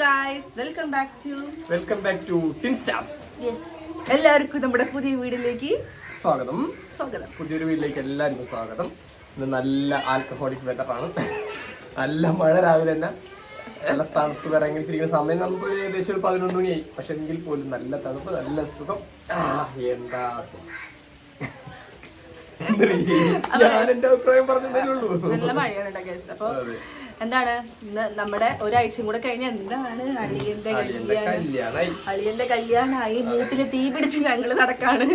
Guys welcome back to welcome back to ടിൻസ്റ്റാസ് എല്ലാവർക്കും നമ്മുടെ പുതിയ വീടിലേക്ക് സ്വാഗതം. സ്വാഗതം. പുതിയൊരു വീട്ടിലേക്ക് എല്ലാവർക്കും സ്വാഗതം. ഇന്ന് നല്ല ആൽക്കഹോളിക് വെതറാണ് നല്ല മഴ രാവിലെ തന്നെ. നല്ല തണുപ്പ് ഇറങ്ങിച്ചിരിക്കുന്ന സമയം നമുക്ക് ഏകദേശം ഒരു പതിനൊന്ന് മണിയായി. പക്ഷെ എങ്കിൽ പോലും നല്ല തണുപ്പ് നല്ല സുഖം. എന്താ. ഞാൻ എന്റെ അഭിപ്രായം പറഞ്ഞതേ ഉള്ളൂ. നല്ല മഴയാണ് കേട്ടോ അപ്പൊ. എന്താണ്? ഇന്ന് നമ്മുടെ ഒരാഴ്ചയും കൂടെ കഴിഞ്ഞ എന്താണ്? അളിയന്റെ കല്യാണം. അളിയന്റെ കല്യാണമായി വീട്ടിൽ തീ പിടിച്ച് ഞങ്ങൾ നടക്കാണ്.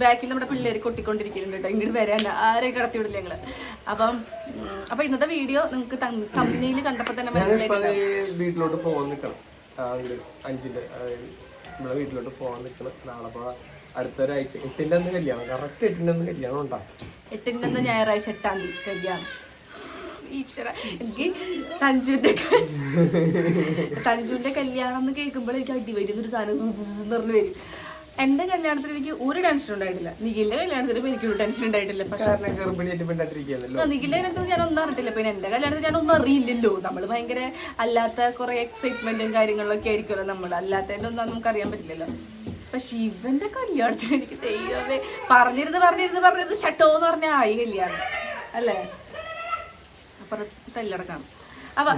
ബാക്കിൽ നമ്മുടെ പിള്ളേര് കൊട്ടിക്കൊണ്ടിരിക്കുന്നുണ്ട് കേട്ടോ ഇങ്ങോട്ട് വരാൻ ആരെയും കടത്തി വിടില്ല ഞങ്ങൾ. അപ്പം അപ്പൊ ഇന്നത്തെ വീഡിയോ നിങ്ങൾക്ക് കമ്പനിയിൽ കണ്ടപ്പോ തന്നെ മനസ്സിലായിട്ടുണ്ടാവും വീട്ടിലോട്ട് പോകാൻ നിൽക്കണം അഞ്ചിന്റെ നമ്മളെ വീട്ടിലോട്ട് പോകാൻ നിൽക്കണം നാളെ അടുത്തൊരാഴ്ച. എട്ടിന്റെ അന്ന് കല്യാണം. കറക്റ്റ് എട്ടിന്റെ അന്ന് കല്യാണം ഉണ്ടാകും എട്ടിന്റെ അന്ന് ഞായറാഴ്ച എട്ടാം തീയതി കല്യാണം. ഈശ്വര എനിക്ക് സഞ്ജുവിന്റെ സഞ്ജുവിന്റെ കല്യാണം എന്ന് കേൾക്കുമ്പോൾ എനിക്ക് അടി വരുന്നൊരു ഒരു സാധനം പറഞ്ഞു വരും. എന്റെ കല്യാണത്തിന് എനിക്ക് ഒരു ടെൻഷൻ ഉണ്ടായിട്ടില്ല. നിഖിലിന്റെ കല്യാണത്തിന് എനിക്ക് ഒരു ടെൻഷൻ ഉണ്ടായിട്ടില്ല. പക്ഷെ നിഖിലിന്റെ കല്യാണത്തിന് ഞാൻ ഒന്നും അറിഞ്ഞിട്ടില്ല. പിന്നെ എന്റെ കല്യാണത്തിന് ഞാൻ ഒന്നും അറിയില്ലല്ലോ. നമ്മൾ ഭയങ്കര അല്ലാത്ത കുറെ എക്സൈറ്റ്മെന്റും കാര്യങ്ങളൊക്കെ ആയിരിക്കുമല്ലോ നമ്മൾ അല്ലാത്തതിന്റെ ഒന്നും നമുക്ക് അറിയാൻ പറ്റില്ലല്ലോ. പക്ഷെ ഇവന്റെ കല്യാണത്തിന് എനിക്ക് ദൈവമേ. പറഞ്ഞിരുന്ന് പറഞ്ഞിരുന്ന് പറഞ്ഞിരുന്ന് ഷട്ടോ എന്ന് പറഞ്ഞാൽ ആയി കല്യാണം. അല്ലേ? അപ്പുറം തല്ലടക്കാം അപ്പൊ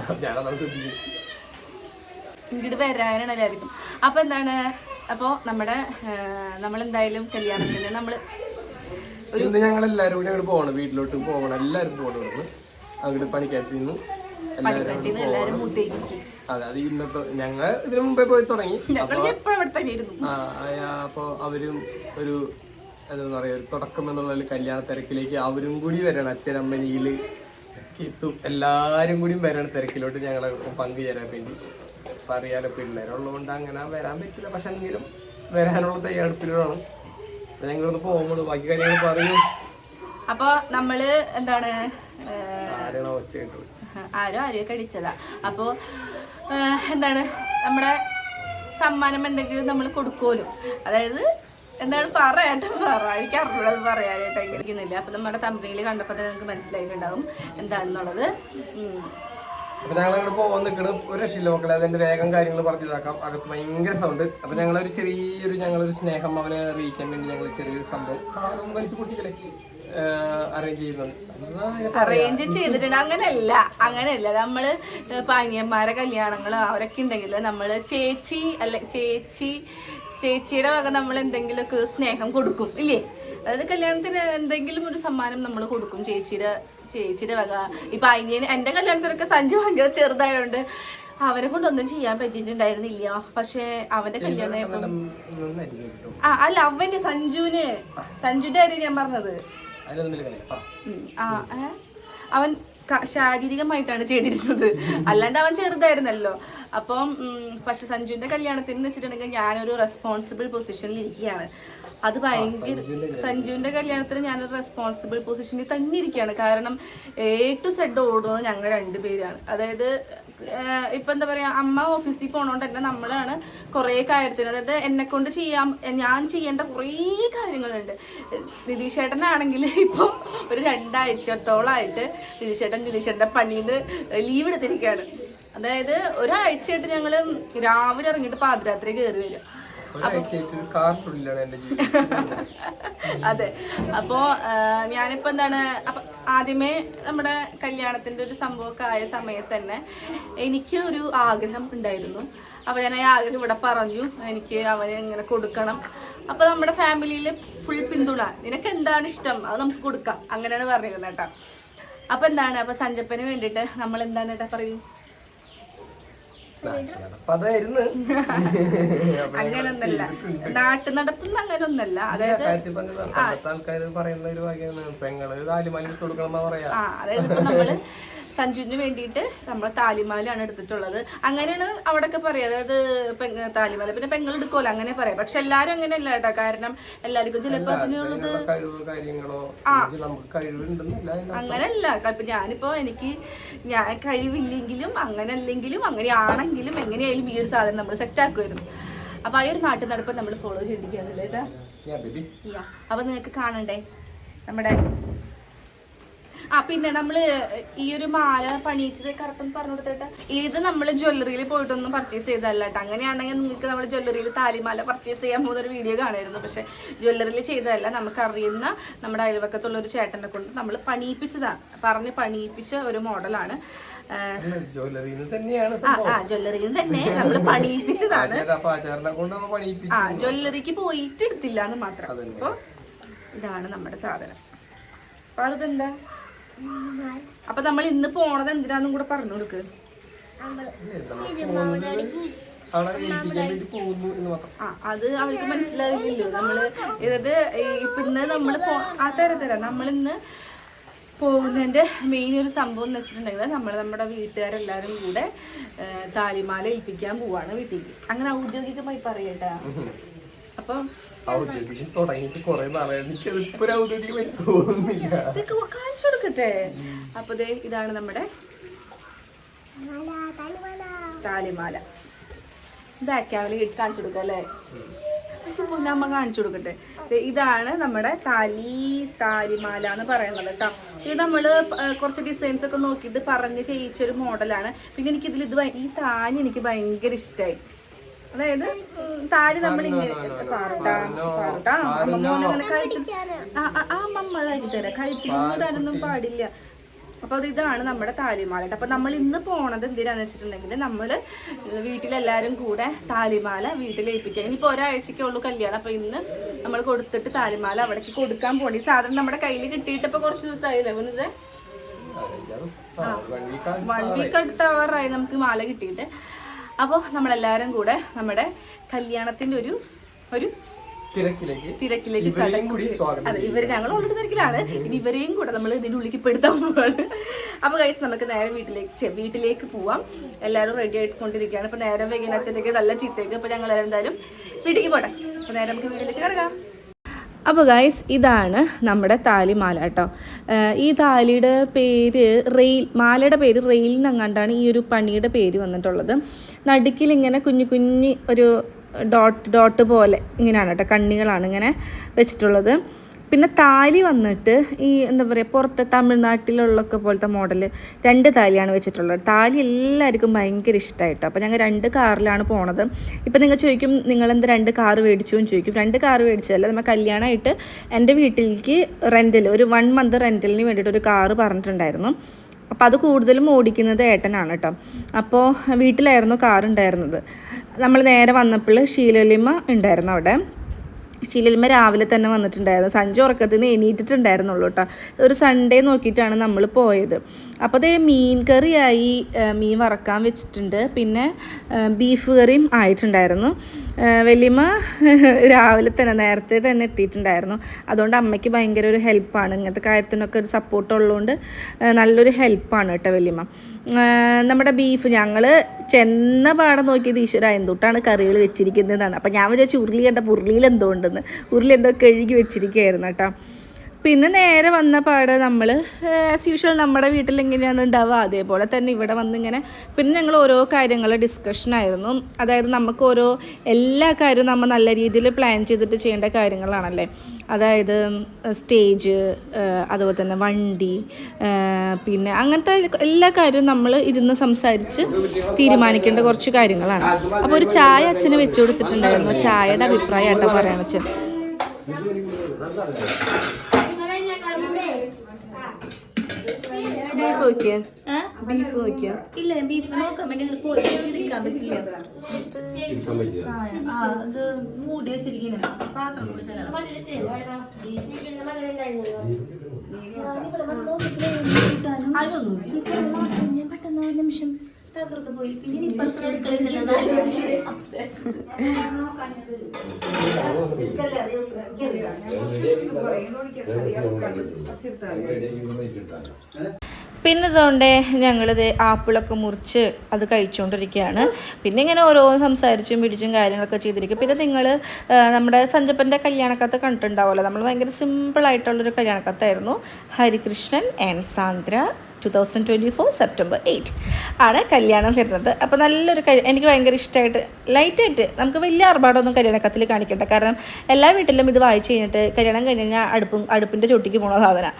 ഇങ്ങോട്ട് വരാനാണ് എല്ലാവർക്കും. അപ്പൊ എന്താണ്? അപ്പോ നമ്മുടെ നമ്മളെന്തായാലും കല്യാണത്തിന് നമ്മൾ ഇന്ന് ഞങ്ങൾ എല്ലാവരും കൂടി അങ്ങോട്ട് പോകണം വീട്ടിലോട്ട് പോകണം എല്ലാവരും പോകണം അങ്ങോട്ട് പണിക്കാട്ടി നിന്ന് അതായത് ഇന്നത്തെ ഞങ്ങൾ ഇതിനു മുമ്പേ പോയി തുടങ്ങി. അപ്പൊ അവരും ഒരു എന്താ പറയാ ഒരു തുടക്കം എന്നുള്ള കല്യാണ തിരക്കിലേക്ക് അവരും കൂടി വരണം. അച്ഛനമ്മനിയിൽ കിത്തും എല്ലാരും കൂടി വരണം തിരക്കിലോട്ട് ഞങ്ങളെ പങ്കുചേരാൻ വേണ്ടി അപ്പൊ അറിയാലോ പിള്ളേരുള്ളതുകൊണ്ട് അങ്ങനെ വരാൻ പറ്റില്ല. പക്ഷെ എങ്കിലും വരാനുള്ള തയ്യാറെടുപ്പിലാണ്. അപ്പൊ ഞങ്ങളൊന്ന് പോകുമ്പോൾ ബാക്കി കാര്യങ്ങൾ പറയൂ. അപ്പൊ നമ്മൾ എന്താണ് ആരോ ആരോ ആരെയോ കടിച്ചതാ അപ്പോ ഏഹ്, എന്താണ് നമ്മുടെ സമ്മാനം എന്തെങ്കിലും നമ്മൾ കൊടുക്കുമല്ലോ. അതായത് എന്താണ് പറയട്ടെ പറ. എനിക്ക് അറിഞ്ഞത് പറയാനായിട്ട് ഇരിക്കുന്നില്ല. അപ്പൊ നമ്മുടെ തമ്പിയിൽ കണ്ടപ്പോൾ തന്നെ നിങ്ങൾക്ക് മനസ്സിലായിട്ടുണ്ടാവും എന്താണെന്നുള്ളത്. അപ്പൊ ഞങ്ങൾ അങ്ങോട്ട് പോകാൻ നിൽക്കുന്നത് ഒരു രക്ഷയില്ല മക്കളെ. അതിന്റെ വേഗം കാര്യങ്ങൾ പറഞ്ഞു ഇതാക്കാം. അകത്ത് ഭയങ്കര സൗണ്ട് അപ്പൊ ഞങ്ങൾ ഒരു ചെറിയൊരു ഞങ്ങളൊരു സ്നേഹം അവനെ അറിയിക്കാൻ വേണ്ടി ഞങ്ങൾ ചെറിയൊരു സംഭവം. ചെയ്യുന്നുണ്ട് എന്താ അറേഞ്ച് ചെയ്തിട്ടുണ്ട്. അങ്ങനെയല്ല. അങ്ങനെയല്ല. നമ്മൾ പാനിയന്മാരെ കല്യാണങ്ങൾ അവരൊക്കെ ഉണ്ടെങ്കിൽ നമ്മൾ ചേച്ചി അല്ലെ ചേച്ചി ചേച്ചിയുടെ വക നമ്മൾ എന്തെങ്കിലുമൊക്കെ സ്നേഹം കൊടുക്കും ഇല്ലേ? അതായത് കല്യാണത്തിന് എന്തെങ്കിലും ഒരു സമ്മാനം നമ്മൾ കൊടുക്കും ചേച്ചിയുടെ ചേച്ചിയുടെ വക. ഇപ്പൊ അനിയന് എന്റെ കല്യാണത്തിനൊക്കെ സഞ്ജു ഭയങ്കര ചെറുതായതുകൊണ്ട് അവരെ കൊണ്ടൊന്നും ചെയ്യാൻ പറ്റിയിട്ടുണ്ടായിരുന്നില്ല. പക്ഷെ അവന്റെ കല്യാണം ആ അല്ല അവന് സഞ്ജുവിന്. സഞ്ജുന്റെ കാര്യം ഞാൻ പറഞ്ഞത്. ആ അവൻ ശാരീരികമായിട്ടാണ് ചെയ്തിരുന്നത്. അല്ലാണ്ട് അവൻ ചെറുതായിരുന്നല്ലോ. അപ്പം പക്ഷെ സഞ്ജുവിന്റെ കല്യാണത്തിന് എന്ന് വെച്ചിട്ടുണ്ടെങ്കിൽ ഞാനൊരു റെസ്പോൺസിബിൾ പൊസിഷനിൽ ഇരിക്കുകയാണ്. അത് ഭയങ്കര സഞ്ജുവിന്റെ കല്യാണത്തിന്. ഞാനൊരു റെസ്പോൺസിബിൾ പൊസിഷനിൽ തന്നെ ഇരിക്കുകയാണ്. കാരണം എ ടു സെഡ് ഓടുന്നത് ഞങ്ങൾ രണ്ടുപേരാണ് അതായത് ഇപ്പൊ എന്താ പറയാ അമ്മ ഓഫീസിൽ പോണോണ്ട് തന്നെ നമ്മളാണ് കുറേ കാര്യത്തിന് അതായത് എന്നെ കൊണ്ട് ചെയ്യാം ഞാൻ ചെയ്യേണ്ട കുറേ കാര്യങ്ങളുണ്ട്. നിതീഷ് ചേട്ടനാണെങ്കിൽ ഇപ്പോൾ ഒരു രണ്ടാഴ്ചത്തോളമായിട്ട് നിതീഷ് ചേട്ടൻ നിതീഷ് ചേട്ടന്റെ പണിയിൽ ലീവ് എടുത്തിരിക്കുകയാണ്. അതായത് ഒരാഴ്ചയായിട്ട് ഞങ്ങൾ രാവിലെ ഇറങ്ങിയിട്ട് പാതിരാത്രി കയറി വരും. അതെ. അപ്പോ ഞാനിപ്പോ എന്താണ് അപ്പൊ ആദ്യമേ നമ്മുടെ കല്യാണത്തിന്റെ ഒരു സംഭവമൊക്കെ ആയ സമയത്ത് തന്നെ എനിക്ക് ഒരു ആഗ്രഹം ഉണ്ടായിരുന്നു. അപ്പൊ ഞാൻ ആ ആഗ്രഹം ഇവിടെ പറഞ്ഞു. എനിക്ക് അവനെ ഇങ്ങനെ കൊടുക്കണം. അപ്പൊ നമ്മുടെ ഫാമിലിയിൽ ഫുൾ പിന്തുണ. നിനക്ക് എന്താണ് ഇഷ്ടം? അത് നമുക്ക് കൊടുക്കാം. അങ്ങനെയാണ് പറഞ്ഞിരുന്നത് കേട്ടോ. അപ്പൊ എന്താണ്? അപ്പൊ സഞ്ജപ്പന് വേണ്ടിയിട്ട് നമ്മൾ എന്താണ് ഏട്ടാ പറയൂ? അപ്പൊ അതായിരുന്നു. അങ്ങനൊന്നല്ല. നാട്ടു നടപ്പൊന്നും അങ്ങനൊന്നല്ല അതായത് ആൾക്കാർ പറയുന്ന ഒരു വകയാണ്. പെങ്ങൾ താലിമാലി കൊടുക്കണം എന്നാ പറയാ. അതായത് നമ്മൾ സഞ്ജുവിന് വേണ്ടിയിട്ട് നമ്മൾ താലിമാലാണ് എടുത്തിട്ടുള്ളത്. അങ്ങനെയാണ് അവിടെയൊക്കെ പറയുക അതായത് പെങ്ങ താലിമാല. പിന്നെ പെങ്ങൾ എടുക്കുമല്ലോ അങ്ങനെ പറയാം. പക്ഷെ എല്ലാരും അങ്ങനെയല്ല കേട്ടോ. കാരണം എല്ലാവർക്കും ചിലപ്പോൾ അതിനുള്ളത് അങ്ങനല്ല. ഇപ്പൊ ഞാനിപ്പോ എനിക്ക് ഞാൻ കഴിവില്ലെങ്കിലും അങ്ങനെ അല്ലെങ്കിലും അങ്ങനെയാണെങ്കിലും എങ്ങനെയായാലും ഈ ഒരു സാധനം നമ്മൾ സെറ്റ് ആക്കുമായിരുന്നു അപ്പൊ ആ ഒരു നാട്ടിൽ നടപ്പ് നമ്മൾ ഫോളോ ചെയ്തിരിക്കുകയാണല്ലേ. അപ്പൊ നിങ്ങൾക്ക് കാണണ്ടേ? നമ്മുടെ ആ പിന്നെ നമ്മൾ ഈ ഒരു മാല പണിയിച്ചത് കറക്റ്റ് പറഞ്ഞു കൊടുത്തിട്ട് ഇത് നമ്മൾ ജ്വല്ലറിയിൽ പോയിട്ടൊന്നും പർച്ചേസ് ചെയ്തല്ല കേട്ടോ അങ്ങനെയാണെങ്കിൽ നിങ്ങൾക്ക് നമ്മൾ ജ്വല്ലറിയിൽ താലിമാല പർച്ചേസ് ചെയ്യാൻ പോകുന്ന ഒരു വീഡിയോ കാണായിരുന്നു. പക്ഷെ ജ്വല്ലറിയിൽ ചെയ്തതല്ല. നമുക്ക് അറിയുന്ന നമ്മുടെ അയൽവക്കത്തുള്ള ഒരു ചേട്ടനെ കൊണ്ട് നമ്മൾ പണിയിപ്പിച്ചതാണ്. പറഞ്ഞ് പണിയിപ്പിച്ച ഒരു മോഡലാണ്. ജ്വല്ലറിയിൽ തന്നെയാണ് ആ ജ്വല്ലറിയിൽ തന്നെ നമ്മൾ പണിയിപ്പിച്ചതാണ്. നമ്മൾ ആ ജ്വല്ലറിക്ക് പോയിട്ട് എടുത്തില്ല എന്ന് മാത്രം. അപ്പോൾ അപ്പൊ ഇതാണ് നമ്മുടെ സാധനം. അപ്പൊ അതെന്താ? അപ്പൊ നമ്മൾ ഇന്ന് പോണത് എന്തിനാന്നും കൂടെ പറഞ്ഞു കൊടുക്ക്. അത് അവർക്ക് മനസ്സിലാവില്ലല്ലോ നമ്മൾ ഇത് ഇപ്പൊ ഇന്ന് നമ്മൾ ആ തരാം തരാം. നമ്മളിന്ന് പോകുന്നതിന്റെ മെയിൻ ഒരു സംഭവം എന്ന് വെച്ചിട്ടുണ്ടെങ്കിൽ നമ്മൾ നമ്മുടെ വീട്ടുകാരെല്ലാരും കൂടെ താലിമാല ഏൽപ്പിക്കാൻ പോവാണ് വീട്ടിലേക്ക്. അങ്ങനെ ഔദ്യോഗികമായി പറയട്ടാ. അപ്പം ഔദ്യോഗികം തുടങ്ങിയിട്ട് കുറെ നാളായി. എനിക്കത് ഇപ്പൊ ഒരു ഔദ്യോഗികമായി തോന്നുന്നില്ല. ഇതൊക്കെ കാണിച്ചു കൊടുക്കട്ടെ? അപ്പൊ ഇതാണ് നമ്മുടെ താലിമാല. ബാക്കാവിൽ ഇട്ട് കാണിച്ചു കൊടുക്കാം അല്ലേ? എനിക്ക് പൊന്നമ്മ കാണിച്ചു കൊടുക്കട്ടെ. ഇതാണ് നമ്മുടെ താലി താലിമാല എന്ന് പറയുന്നത് കേട്ടോ ഇത് നമ്മൾ കുറച്ച് ഡിസൈൻസ് ഒക്കെ നോക്കിയിട്ട് പറഞ്ഞ് ചെയ്യിച്ചൊരു മോഡലാണ്. പിന്നെ എനിക്ക് ഇതിൽ ഇത് ഈ താലി എനിക്ക് ഭയങ്കര ഇഷ്ടമായി അതായത് താലി നമ്മൾ ഇങ്ങനെ അങ്ങനെ ആ മമ്മ പാടില്ല. അപ്പൊ അത് ഇതാണ് നമ്മുടെ താലിമാല അപ്പോൾ അപ്പൊ നമ്മൾ ഇന്ന് പോണത് എന്തിനാന്ന് വെച്ചിട്ടുണ്ടെങ്കിൽ നമ്മൾ വീട്ടിലെല്ലാരും കൂടെ താലിമാല വീട്ടിൽ ഏൽപ്പിക്കാം ഇനിയിപ്പോ ഒരാഴ്ചക്കേ ഉള്ളൂ കല്യാണം. അപ്പൊ ഇന്ന് നമ്മൾ കൊടുത്തിട്ട് താലിമാല അവിടേക്ക് കൊടുക്കാൻ പോണി സാധനം നമ്മുടെ കയ്യിൽ കിട്ടിയിട്ട് ഇപ്പൊ കുറച്ച് ദിവസമായില്ലേ? വീക്ക് വൺ വീക്ക് അടുത്താവാറായി നമുക്ക് മാല കിട്ടിയിട്ട്. അപ്പോൾ നമ്മളെല്ലാരും കൂടെ നമ്മുടെ കല്യാണത്തിന്റെ ഒരു ഒരു തിരക്കിലേക്ക് തിരക്കിലേക്ക് അതെ ഇവർ ഞങ്ങൾ ഓൾറെഡി തിരക്കിലാണ്. ഇനി ഇവരെയും കൂടെ നമ്മൾ ഇതിന്റെ ഉള്ളിലേക്ക് പെടുത്താൻ പോവാണ്. അപ്പൊ കഴിച്ച് നമുക്ക് നേരെ വീട്ടിലേക്ക് വീട്ടിലേക്ക് പോവാം. എല്ലാവരും റെഡി ആയിട്ട് കൊണ്ടിരിക്കുകയാണ് ഇപ്പൊ നേരം വൈകിന് അച്ഛനേക്ക് നല്ല ചീത്തേക്ക് അപ്പൊ ഞങ്ങൾ എന്തായാലും വീട്ടിലേക്ക് പോട്ടെ. അപ്പൊ നേരെ നമുക്ക് വീട്ടിലേക്ക് കിടക്കാം. അപ്പോൾ ഗൈസ് ഇതാണ് നമ്മുടെ താലിമാല കേട്ടോ. ഈ താലിയുടെ പേര് റെയിൽ മാലയുടെ പേര് റെയിൽ എന്നങ്ങാണ്ടാണ് ഈ ഒരു പണിയുടെ പേര് വന്നിട്ടുള്ളത്. നടുക്കിൽ ഇങ്ങനെ കുഞ്ഞു കുഞ്ഞു ഒരു ഡോട്ട് ഡോട്ട് പോലെ ഇങ്ങനെയാണ് കേട്ടോ കണ്ണികളാണ് ഇങ്ങനെ വെച്ചിട്ടുള്ളത്. പിന്നെ താലി വന്നിട്ട് ഈ എന്താ പറയുക പുറത്തെ തമിഴ്നാട്ടിലുള്ളൊക്കെ പോലത്തെ മോഡൽ രണ്ട് താലിയാണ് വെച്ചിട്ടുള്ളത്. താലി എല്ലാവർക്കും ഭയങ്കര ഇഷ്ടമായിട്ടോ അപ്പോൾ ഞങ്ങൾ രണ്ട് കാറിലാണ് പോണത്. ഇപ്പം നിങ്ങൾ ചോദിക്കും നിങ്ങൾ എന്താ രണ്ട് കാർ മേടിച്ചു? എന്ന് ചോദിക്കും. രണ്ട് കാർ മേടിച്ചതല്ല നമ്മൾ കല്യാണമായിട്ട് എന്റെ വീട്ടിലേക്ക് റെന്റിൽ ഒരു വൺ മന്ത് റെന്റലിന് വേണ്ടിയിട്ട് ഒരു കാറ് പറഞ്ഞിട്ടുണ്ടായിരുന്നു. അപ്പോൾ അത് കൂടുതലും ഓടിക്കുന്നത് ഏട്ടനാണ് കേട്ടോ അപ്പോൾ വീട്ടിലായിരുന്നു കാർ ഉണ്ടായിരുന്നത് നമ്മൾ നേരെ വന്നപ്പോൾ ഷീലലിമ ഉണ്ടായിരുന്നു അവിടെ. ഷീലലിമ രാവിലെ തന്നെ വന്നിട്ടുണ്ടായിരുന്നു. സഞ്ജു ഉറക്കത്തിൽ നിന്ന് എണീറ്റിട്ടുണ്ടായിരുന്നുള്ളൂ കേട്ടോ ഒരു സൺഡേ നോക്കിയിട്ടാണ് നമ്മൾ പോയത്. അപ്പോൾ ഇത് മീൻ കറിയായി മീൻ വറക്കാൻ വെച്ചിട്ടുണ്ട്. പിന്നെ ബീഫ് കറിയും ആയിട്ടുണ്ടായിരുന്നു. വലിയമ്മ രാവിലെ തന്നെ നേരത്തെ തന്നെ എത്തിയിട്ടുണ്ടായിരുന്നു. അതുകൊണ്ട് അമ്മയ്ക്ക് ഭയങ്കര ഒരു ഹെൽപ്പാണ്. ഇങ്ങനത്തെ കാര്യത്തിനൊക്കെ ഒരു സപ്പോർട്ട് ഉള്ളതുകൊണ്ട് നല്ലൊരു ഹെൽപ്പാണ് കേട്ടോ വലിയമ്മ. നമ്മുടെ ബീഫ് ഞങ്ങൾ ചെന്ന പാടം നോക്കിയത് ഈശ്വര എന്തുട്ടാണ് കറികൾ വെച്ചിരിക്കുന്നതെന്നാണ്. അപ്പം ഞാൻ വിചാരിച്ചു ഉരുളി കണ്ട ഉരുളിയിൽ എന്തോ ഉണ്ടെന്ന്. ഉരുളി എന്തോ കഴുകി വെച്ചിരിക്കുകയായിരുന്നു കേട്ടോ. പിന്നെ നേരെ വന്ന പാടെ നമ്മൾ ആസ് യൂഷ്വൽ നമ്മുടെ വീട്ടിൽ എങ്ങനെയാണ് ഉണ്ടാവുക. അതേപോലെ തന്നെ ഇവിടെ വന്നിങ്ങനെ പിന്നെ ഞങ്ങൾ ഓരോ കാര്യങ്ങൾ ഡിസ്കഷനായിരുന്നു അതായത് നമുക്ക് ഓരോ എല്ലാ കാര്യവും നമ്മൾ നല്ല രീതിയിൽ പ്ലാൻ ചെയ്തിട്ട് ചെയ്യേണ്ട കാര്യങ്ങളാണല്ലേ? അതായത് സ്റ്റേജ് അതുപോലെ തന്നെ വണ്ടി പിന്നെ അങ്ങനത്തെ എല്ലാ കാര്യവും നമ്മൾ ഇരുന്ന് സംസാരിച്ച് തീരുമാനിക്കേണ്ട കുറച്ച് കാര്യങ്ങളാണ്. അപ്പോൾ ഒരു ചായ അച്ഛന് വെച്ചു കൊടുത്തിട്ടുണ്ടായിരുന്നു. ചായയുടെ അഭിപ്രായം ആട്ടോ പറയാൻ അച്ഛൻ ബീഫ് നോക്കിയ? ബീഫ് നോക്കിയാ? ഇല്ല ബീഫ് നോക്കാൻ വേണ്ടി അങ്ങോട്ട് പോയി. എടുക്കാൻ പറ്റില്ല. അത് മൂടി വെച്ചിരിക്കുന്ന. പാത്രം കൂടി പെട്ടെന്ന് ഒരു നിമിഷം തകർത്ത് പോയി പിന്നെ ഇപ്പുറത്തെ അടുക്കളയിലല്ല പിന്നെ ഇതുകൊണ്ട് ഞങ്ങളിത് ആപ്പിളൊക്കെ മുറിച്ച് അത് കഴിച്ചുകൊണ്ടിരിക്കുകയാണ് പിന്നെ ഇങ്ങനെ ഓരോന്ന് സംസാരിച്ചും പിടിച്ചും കാര്യങ്ങളൊക്കെ ചെയ്തിരിക്കും. പിന്നെ നിങ്ങൾ നമ്മുടെ സഞ്ജപ്പന്റെ കല്യാണക്കത്ത് കണ്ടിട്ടുണ്ടാവുമല്ലോ. നമ്മൾ ഭയങ്കര സിമ്പിളായിട്ടുള്ളൊരു കല്യാണക്കത്തായിരുന്നു Harikrishnan and Sandra two thousand twenty four September eight ആണ് കല്യാണം വരുന്നത്. അപ്പോൾ നല്ലൊരു എനിക്ക് ഭയങ്കര ഇഷ്ടമായിട്ട് ലൈറ്റായിട്ട് നമുക്ക് വലിയ ആർഭാടമൊന്നും കല്യാണക്കത്തിൽ കാണിക്കേണ്ട. കാരണം എല്ലാ വീട്ടിലും ഇത് വായിച്ച് കഴിഞ്ഞിട്ട് കല്യാണം കഴിഞ്ഞ് കഴിഞ്ഞാൽ അടുപ്പും അടുപ്പിന്റെ ചുട്ടിക്ക് പോണ സാധനം.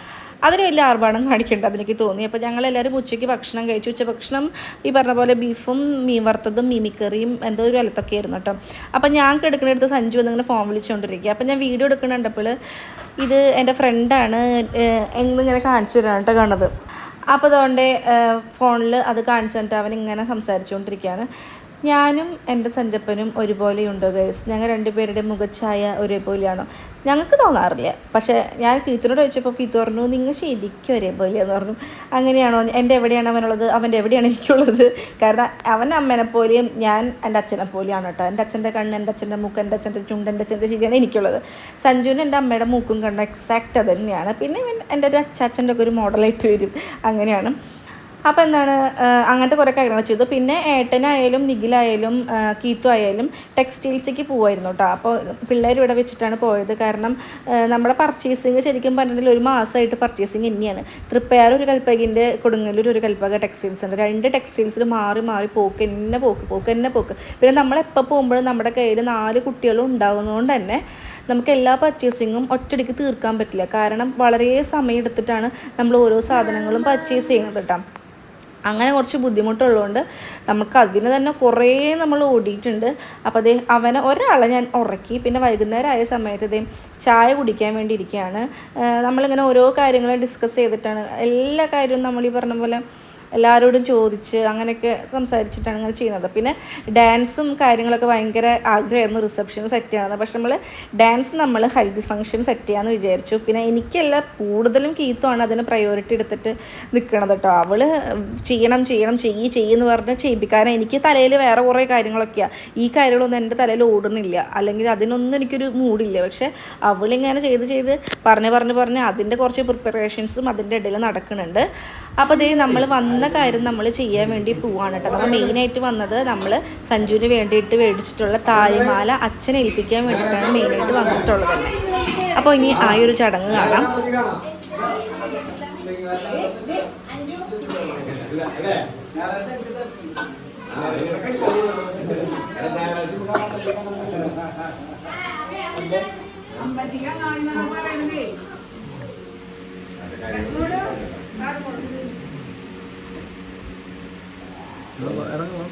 അതിന് വലിയ ആർഭാടം കാണിക്കേണ്ട അതെനിക്ക് തോന്നി. അപ്പോൾ ഞങ്ങൾ എല്ലാവരും ഉച്ചയ്ക്ക് ഭക്ഷണം കഴിച്ചു. ഉച്ച ഭക്ഷണം ഈ പറഞ്ഞ പോലെ ബീഫും മീൻ വറുത്തതും മീമിക്കറിയും എന്തോ ഒരു വലത്തൊക്കെ ആയിരുന്നു കേട്ടോ. അപ്പം ഞാൻ കിടക്കുന്നിടത്ത് സഞ്ജു എന്നിങ്ങനെ ഫോം വിളിച്ചുകൊണ്ടിരിക്കുക അപ്പം ഞാൻ വീഡിയോ എടുക്കുന്നുണ്ടപ്പോൾ ഇത് എന്റെ ഫ്രണ്ടാണ് എന്നിങ്ങനെ കാണിച്ചു തരാണ് കേട്ടോ കാണുന്നത് അപ്പോൾ അതുകൊണ്ട് ഫോണിൽ അത് കാണിച്ചു തന്നിട്ട് അവൻ ഇങ്ങനെ സംസാരിച്ചുകൊണ്ടിരിക്കുകയാണ് ഞാനും എന്റെ സഞ്ചപ്പനും ഒരുപോലെയുണ്ടോ ഗൈസ് ഞങ്ങൾ രണ്ടുപേരുടെ മുഖച്ഛായ ഒരേപോലെയാണോ? ഞങ്ങൾക്ക് തോന്നാറില്ല. പക്ഷേ ഞാൻ കീത്തിനോട് ചോദിച്ചപ്പോൾ കീത്ത് പറഞ്ഞു നിങ്ങൾ ശരിക്കും ഒരേപോലെയാന്ന് പറഞ്ഞു. അങ്ങനെയാണോ? എന്റെ എവിടെയാണ് അവനുള്ളത്? അവന്റെ എവിടെയാണ് എനിക്കുള്ളത്? കാരണം അവൻ അമ്മേനെ ഞാൻ എന്റെ അച്ഛനെ പോലെയാണ് കേട്ടോ. എന്റെ അച്ഛന്റെ കണ്ണ് എന്റെ അച്ഛന്റെ മൂക്ക് എന്റെ അച്ഛന്റെ ചുണ്ട് എന്റെ അച്ഛന്റെ ശരിയാണ് എനിക്കുള്ളത്. സഞ്ജുവിന് എന്റെ അമ്മയുടെ മൂക്കും കണ്ണ് എക്സാക്റ്റ് അത് തന്നെയാണ്. പിന്നെ എന്റെ ഒരു അച്ചാച്ചന്റെ ഒക്കെ ഒരു മോഡലായിട്ട് വരും. അങ്ങനെയാണ്. അപ്പോൾ എന്താണ് അങ്ങനത്തെ കുറേ കാര്യങ്ങൾ ചെയ്തു. പിന്നെ ഏട്ടനായാലും നിഖിലായാലും കീത്തു ആയാലും ടെക്സ്റ്റൈൽസിലേക്ക് പോകുമായിരുന്നു കേട്ടോ അപ്പോൾ പിള്ളേർ ഇവിടെ വെച്ചിട്ടാണ് പോയത്. കാരണം നമ്മുടെ പർച്ചേസിങ് ശരിക്കും പറഞ്ഞിട്ടുണ്ടെങ്കിൽ ഒരു മാസമായിട്ട് പർച്ചേസിങ് തന്നെയാണ്. തൃപ്പയാർ ഒരു കൽപ്പകിന്റെ കൊടുങ്ങല്ലൂർ ഒരു കൽപ്പക ടെക്സ്റ്റൈൽസ് ഉണ്ട് രണ്ട് ടെക്സ്റ്റൈൽസിൽ മാറി മാറി പോക്ക് എന്നെ പോക്ക് പോക്ക് എന്നെ പോക്ക്. പിന്നെ നമ്മളെപ്പോൾ പോകുമ്പോഴും നമ്മുടെ കയ്യിൽ നാല് കുട്ടികളും ഉണ്ടാകുന്നതുകൊണ്ട് തന്നെ നമുക്ക് എല്ലാ പർച്ചേസിങ്ങും ഒറ്റയടിക്ക് തീർക്കാൻ പറ്റില്ല. കാരണം വളരെ സമയം എടുത്തിട്ടാണ് നമ്മൾ ഓരോ സാധനങ്ങളും പർച്ചേസ് ചെയ്യുന്നത് കേട്ടോ അങ്ങനെ കുറച്ച് ബുദ്ധിമുട്ടുള്ളതുകൊണ്ട് നമുക്ക് അതിന് തന്നെ കുറേ നമ്മൾ ഓടിയിട്ടുണ്ട്. അപ്പോൾ അതേ അവനെ ഒരാളെ ഞാൻ ഉറക്കി. പിന്നെ വൈകുന്നേരം ആയ സമയത്ത് അതേ ചായ കുടിക്കാൻ വേണ്ടി ഇരിക്കുകയാണ്. നമ്മളിങ്ങനെ ഓരോ കാര്യങ്ങളും ഡിസ്കസ് ചെയ്തിട്ടാണ്. എല്ലാ കാര്യവും നമ്മൾ ഈ പറഞ്ഞ പോലെ എല്ലാവരോടും ചോദിച്ച് അങ്ങനെയൊക്കെ സംസാരിച്ചിട്ടാണ് ഞങ്ങൾ ചെയ്യുന്നത്. പിന്നെ ഡാൻസും കാര്യങ്ങളൊക്കെ ഭയങ്കര ആഗ്രഹമായിരുന്നു. റിസപ്ഷൻ സെറ്റ് ചെയ്യണത് പക്ഷെ നമ്മൾ ഡാൻസ് നമ്മൾ ഹൽദി ഫംഗ്ഷൻ സെറ്റ് ചെയ്യാമെന്ന് വിചാരിച്ചു. പിന്നെ എനിക്കല്ല കൂടുതലും കീത്തുമാണ് അതിന് പ്രയോറിറ്റി എടുത്തിട്ട് നിൽക്കണത് കേട്ടോ അവൾ ചെയ്യണം ചെയ്യണം ചെയ്യ് ചെയ്യുമെന്ന് പറഞ്ഞ് ചെയ്യിപ്പിക്കാൻ എനിക്ക് തലയിൽ വേറെ കുറേ കാര്യങ്ങളൊക്കെയാണ് ഈ കാര്യങ്ങളൊന്നും എന്റെ തലയിൽ ഓടുന്നില്ല. അല്ലെങ്കിൽ അതിനൊന്നും എനിക്കൊരു മൂടില്ല. പക്ഷെ അവളിങ്ങനെ ചെയ്ത് ചെയ്ത് പറഞ്ഞ് പറഞ്ഞ് പറഞ്ഞ് അതിന്റെ കുറച്ച് പ്രിപ്പറേഷൻസും അതിന്റെ ഇടയിൽ നടക്കുന്നുണ്ട്. അപ്പോൾ ദേ നമ്മൾ വന്ന കാര്യം നമ്മൾ ചെയ്യാൻ വേണ്ടി പോവാണ് കേട്ടോ. നമ്മൾ മെയിനായിട്ട് വന്നത് നമ്മൾ സഞ്ജുവിന് വേണ്ടിയിട്ട് മേടിച്ചിട്ടുള്ള താലിമാല അച്ഛനെ ഏൽപ്പിക്കാൻ വേണ്ടിയിട്ടാണ് മെയിനായിട്ട് വന്നിട്ടുള്ളത് തന്നെ. അപ്പോൾ ഇനി ആ ഒരു ചടങ്ങ് കാണാം. ഇറങ്ങണം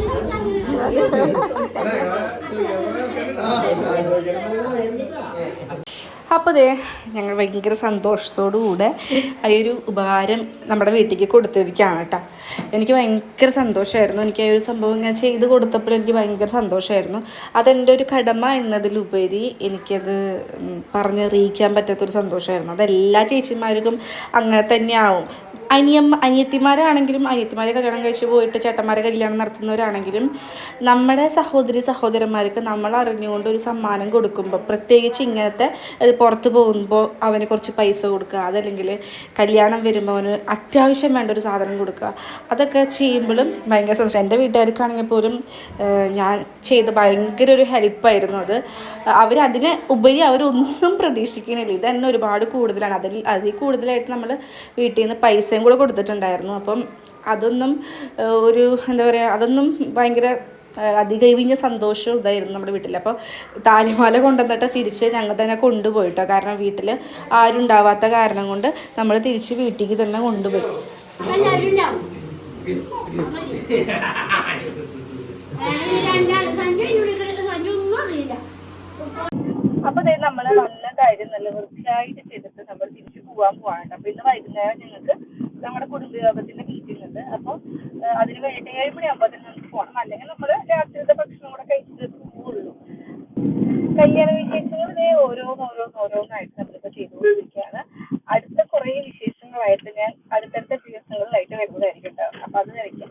അപ്പോൾ ദേ ഞങ്ങൾ ഭയങ്കര സന്തോഷത്തോടുകൂടെ ആ ഒരു ഉപകാരം നമ്മുടെ വീട്ടിലേക്ക് കൊടുത്തിരിക്കുകയാണ് കേട്ടോ. എനിക്ക് ഭയങ്കര സന്തോഷമായിരുന്നു. എനിക്ക് ആ ഒരു സംഭവം ഞാൻ ചെയ്ത് കൊടുത്തപ്പോൾ എനിക്ക് ഭയങ്കര സന്തോഷമായിരുന്നു. അതെന്റെ ഒരു കടമ എന്നതിലുപരി എനിക്കത് പറഞ്ഞറിയിക്കാൻ പറ്റാത്തൊരു സന്തോഷമായിരുന്നു. അതെല്ലാ ചേച്ചിമാർക്കും അങ്ങനെ തന്നെയാവും. അനിയമ്മ അനിയത്തിമാരാണെങ്കിലും അനിയത്തിമാരെ കല്യാണം കഴിച്ച് പോയിട്ട് ചേട്ടന്മാരെ കല്യാണം നടത്തുന്നവരാണെങ്കിലും നമ്മുടെ സഹോദരി സഹോദരന്മാർക്ക് നമ്മൾ അറിഞ്ഞുകൊണ്ട് ഒരു സമ്മാനം കൊടുക്കുമ്പോൾ പ്രത്യേകിച്ച് ഇങ്ങനത്തെ അത് പുറത്ത് പോകുമ്പോൾ അവന് കുറച്ച് പൈസ കൊടുക്കുക അതല്ലെങ്കിൽ കല്യാണം വരുമ്പോൾ അവന് അത്യാവശ്യം വേണ്ട ഒരു സാധനം കൊടുക്കുക. അതൊക്കെ ചെയ്യുമ്പോഴും ഭയങ്കര സന്തോഷം. എന്റെ വീട്ടുകാർക്കാണെങ്കിൽ പോലും ഞാൻ ചെയ്ത ഭയങ്കര ഒരു ഹെൽപ്പായിരുന്നു അത്. അവരതിന് ഉപരി അവരൊന്നും പ്രതീക്ഷിക്കുന്നില്ല. ഇത് ഒരുപാട് കൂടുതലാണ്. അതിൽ അതിൽ കൂടുതലായിട്ട് നമ്മൾ വീട്ടിൽ നിന്ന് പൈസയും കൂടെ കൊടുത്തിട്ടുണ്ടായിരുന്നു. അപ്പം അതൊന്നും ഒരു എന്താ പറയുക അതൊന്നും ഭയങ്കര അതികൈവിഞ്ഞ സന്തോഷവും ഇതായിരുന്നു നമ്മുടെ വീട്ടിൽ അപ്പോൾ താലിമാല കൊണ്ടുവന്നിട്ട് തിരിച്ച് ഞങ്ങൾ തന്നെ കൊണ്ടുപോയിട്ടോ. കാരണം വീട്ടിൽ ആരും ഉണ്ടാവാത്ത കാരണം കൊണ്ട് നമ്മൾ തിരിച്ച് വീട്ടിലേക്ക് തന്നെ കൊണ്ടുപോയി. അപ്പൊ നമ്മൾ വന്ന കാര്യം നല്ല വൃത്തിയായിട്ട് ചെയ്തിട്ട് നമ്മൾ തിരിച്ചു പോവാൻ പോകാൻ പോവാണ്. അപ്പൊ ഇന്ന് വൈകുന്നേരം ഞങ്ങൾക്ക് നമ്മുടെ കുടുംബയോഗത്തിന്റെ മീറ്റിംഗ് ഉണ്ട്. അപ്പോൾ അതിന് വേണ്ടി ഏഴ് മണിയാകുമ്പോൾ നമുക്ക് പോകണം അല്ലെങ്കിൽ നമ്മൾ രാത്രിയുടെ ഭക്ഷണം കൂടെ കഴിച്ചിട്ട് പോവുള്ളൂ. കല്യാണ വിശേഷങ്ങൾ ഇതേ ഓരോന്ന് ഓരോന്ന് ഓരോന്നായിട്ട് നമ്മളിപ്പോൾ ചെയ്തുകൊണ്ടിരിക്കുകയാണ്. അടുത്ത കുറേ വിശേഷങ്ങളായിട്ട് ഞാൻ അടുത്തടുത്ത ദിവസങ്ങളിലായിട്ട് വരുന്നതായിരിക്കും കേട്ടോ അപ്പൊ അത് കഴിക്കും